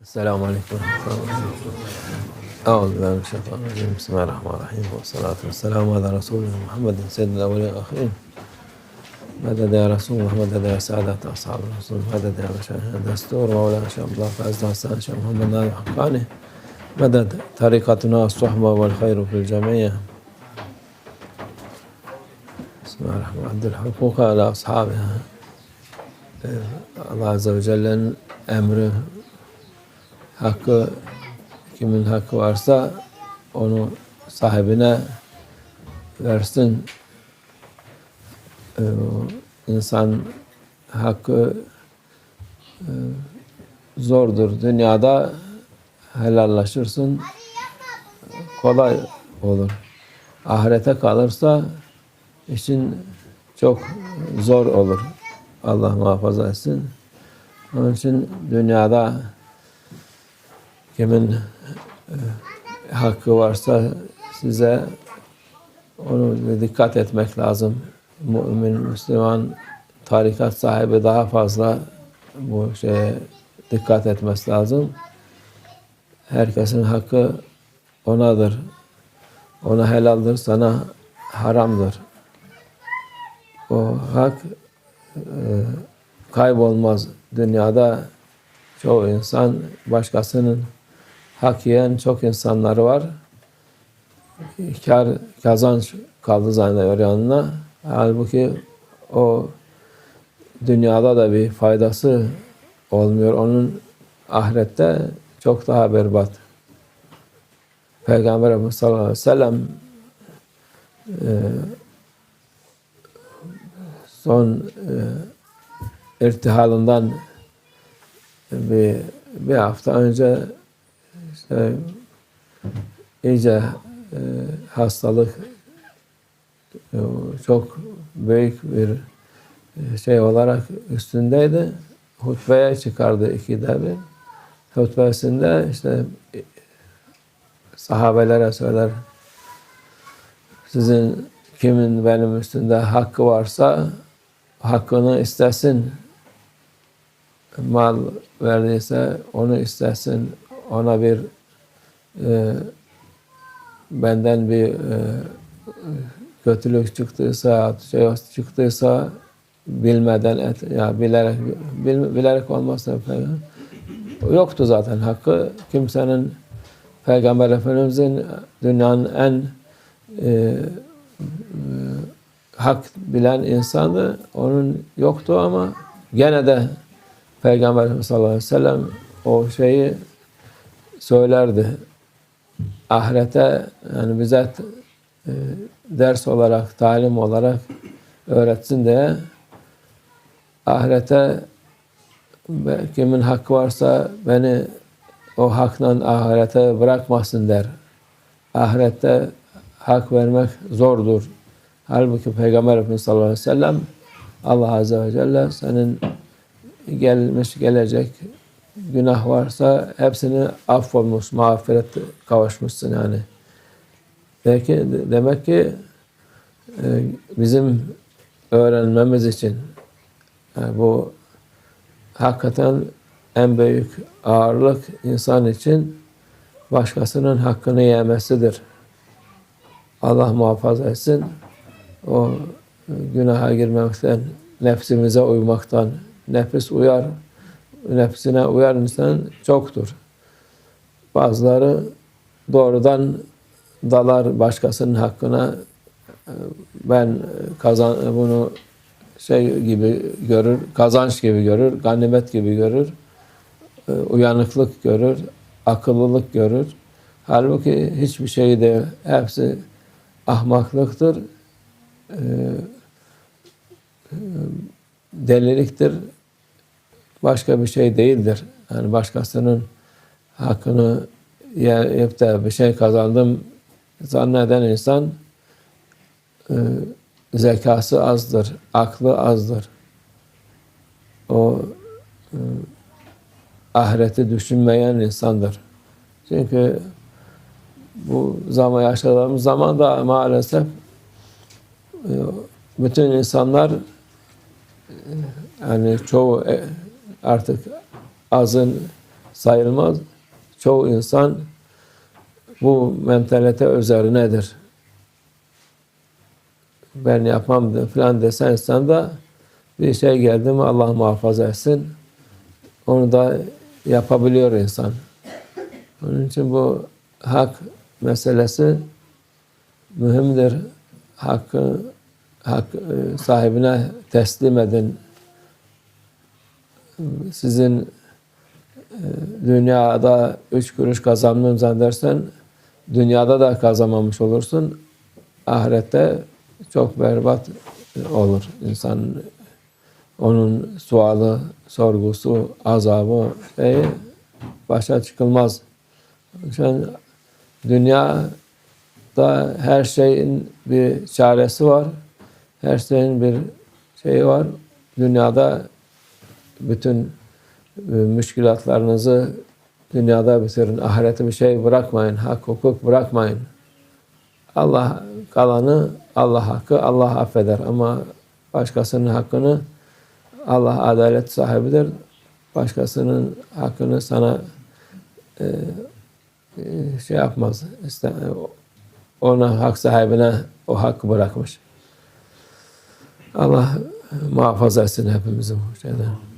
السلام عليكم ورحمة الله وبركاته. أعوذ بالله من الشيطان الرجيم. بسم الله الرحمن الرحيم. والصلاة والسلام على رسولنا محمد سيد الأولين والآخرين مدد يا رسول الله مدد يا سعادة أصحاب الرسول. مدد يا مشايخ الدستور مولانا عبد الله فاز حسان شيخ محمد نادر حقاني. مدد طريقتنا الصحبة والخير في الجميع. بسم الله الرحمن الرحيم. الحقوق على أصحابها. Azze ve Celle'nin emri hakkı kimin hakkı varsa onu sahibine versin. Ee, insan hakkı e, zordur. Dünyada helallaşırsın. Kolay olur. Ahirete kalırsa işin çok zor olur. Allah muhafaza etsin. Onun için dünyada kimin e, hakkı varsa size onu dikkat etmek lazım. Mümin, Müslüman, tarikat sahibi daha fazla bu şeye dikkat etmesi lazım. Herkesin hakkı onadır. Ona helaldir, sana haramdır. O hak e, kaybolmaz. Dünyada çoğu insan başkasının hak yiyen çok insanları var. Kar, kazanç kaldı zannediyor yanına. Halbuki o dünyada da bir faydası olmuyor. Onun ahirette çok daha berbat. Peygamber sallallahu aleyhi ve sellem e, son e, irtihalından bir, bir hafta önce işte iyice e, hastalık e, çok büyük bir e, şey olarak üstündeydi. Hutbeye çıkardı ikide bir. Hutbesinde işte e, sahabelere söyler sizin kimin benim üstünde hakkı varsa hakkını istesin. Mal verdiyse onu istesin. Ona bir e, benden bir e, kötülük çıktıysa, şey çıktıysa bilmeden et, ya bilerek bil, bilerek olmazsa yoktu zaten hakkı. Kimsenin Peygamber Efendimizin dünyanın en e, hak bilen insandı. Onun yoktu ama gene de Peygamber sallallahu aleyhi ve sellem o şeyi söylerdi. Ahirete yani bize e, ders olarak, talim olarak öğretsin diye ahirete kimin hakkı varsa beni o hakla ahirete bırakmasın der. Ahirette hak vermek zordur. Halbuki Peygamber Efendimiz sallallahu aleyhi ve sellem Allah Azze ve Celle senin gelmiş gelecek günah varsa hepsini affolmuş, mağfiret kavuşmuşsun yani. Belki demek ki e, bizim öğrenmemiz için yani bu hakikaten en büyük ağırlık insan için başkasının hakkını yemesidir. Allah muhafaza etsin. O günaha girmekten, nefsimize uymaktan, nefis uyar, nefsine uyar insan çoktur. Bazıları doğrudan dalar başkasının hakkına ben kazan bunu şey gibi görür, kazanç gibi görür, ganimet gibi görür, uyanıklık görür, akıllılık görür. Halbuki hiçbir şey de hepsi ahmaklıktır, deliliktir, başka bir şey değildir. Yani başkasının hakkını yiyip de bir şey kazandım zanneden insan e, zekası azdır, aklı azdır. O e, ahireti düşünmeyen insandır. Çünkü bu zaman yaşadığımız zaman da maalesef e, bütün insanlar yani çoğu artık azın sayılmaz. Çoğu insan bu mentalite üzerinedir. Ben yapmam falan desen insan da bir şey geldi mi Allah muhafaza etsin. Onu da yapabiliyor insan. Onun için bu hak meselesi mühimdir. Hakkı hak e, sahibine teslim edin. Sizin e, dünyada üç kuruş kazandığın zannedersen dünyada da kazanmamış olursun. Ahirette çok berbat olur. İnsan onun sualı, sorgusu, azabı şeyi başa çıkılmaz. An dünyada her şeyin bir çaresi var. Her şeyin bir şeyi var. Dünyada bütün e, müşkilatlarınızı dünyada bitirin. Ahirete bir şey bırakmayın. Hak, hukuk bırakmayın. Allah kalanı Allah hakkı Allah affeder ama başkasının hakkını Allah adalet sahibidir. Başkasının hakkını sana e, e, şey yapmaz. İşte, ona hak sahibine o hakkı bırakmış. Allah muhafaza etsin hepimizi bu şeyden.